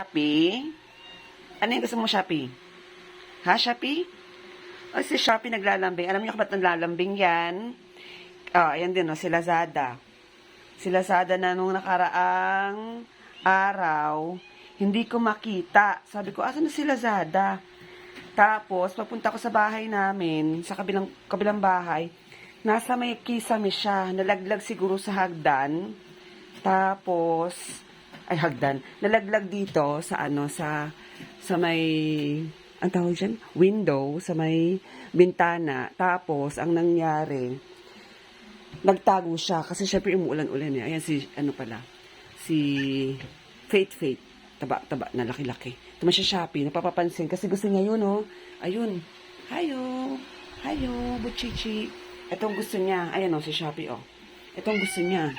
Shopee? Ano yung gusto mo, Shopee? Ha, Shopee? O, si Shopee naglalambing. Alam niyo ba't naglalambing yan? Ah, ayan din, no, si Lazada. Si Lazada na nung nakaraang araw, hindi ko makita. Sabi ko, asan na si Lazada? Tapos, papunta ko sa bahay namin, sa kabilang, kabilang bahay, nasa may kisame siya, nalaglag siguro sa hagdan. Tapos, ay hagdan, nalaglag dito sa ano, sa, sa may, ang tawag dyan, window, sa may bintana. Tapos, ang nangyari, nagtago siya kasi syempre umuulan-ulan eh. Ayan si, ano pala, si Faith Faith. Taba-taba na laki-laki. Tuma siya Shopee, napapapansin kasi gusto niya yun, oh. Ayun. Hayo. Hayo, buchichi. Itong gusto niya. Ayan, oh, si Shopee, oh. Itong gusto niya.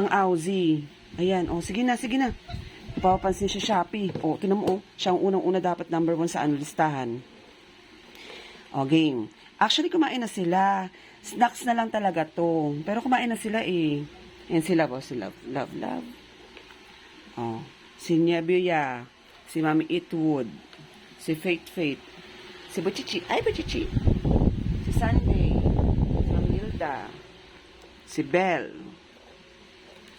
Ang Aussie. Ayan, oh, sige na, sige na. Napapapansin siya Shopee. Oh, tinan mo, oh. Siya ang unang-una dapat number one sa ano listahan. O, game. Actually, kumain na sila. Snacks na lang talaga to. Pero kumain na sila eh. Yan sila po, si Love, Love, Love. Oh. Si Nebuya. Si Mami Eatwood. Si Faith Faith. Si Buchichi. Ay, Buchichi. Si Sunday. Si Mami Hilda. Si Belle.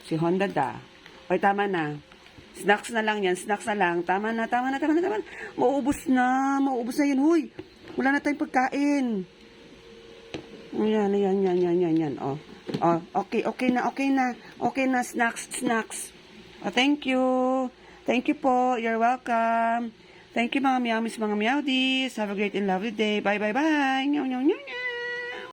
Si Honda Da. Oy, tama na. Snacks na lang yan. Snacks na lang. Tama na, tama na, tama na, tama na. Mauubos na. Mauubos na yun. Huy. Wala na tayong pagkain. Yan, yan, yan, yan, yan, yan. Oh. Oh, okay, okay na, okay na. Okay na, snacks, snacks. Oh, thank you. Thank you po. You're welcome. Thank you mga meowmies, mga meowdies. Have a great and lovely day. Bye, bye, bye. Nyaw, nyaw, nyaw, nyaw.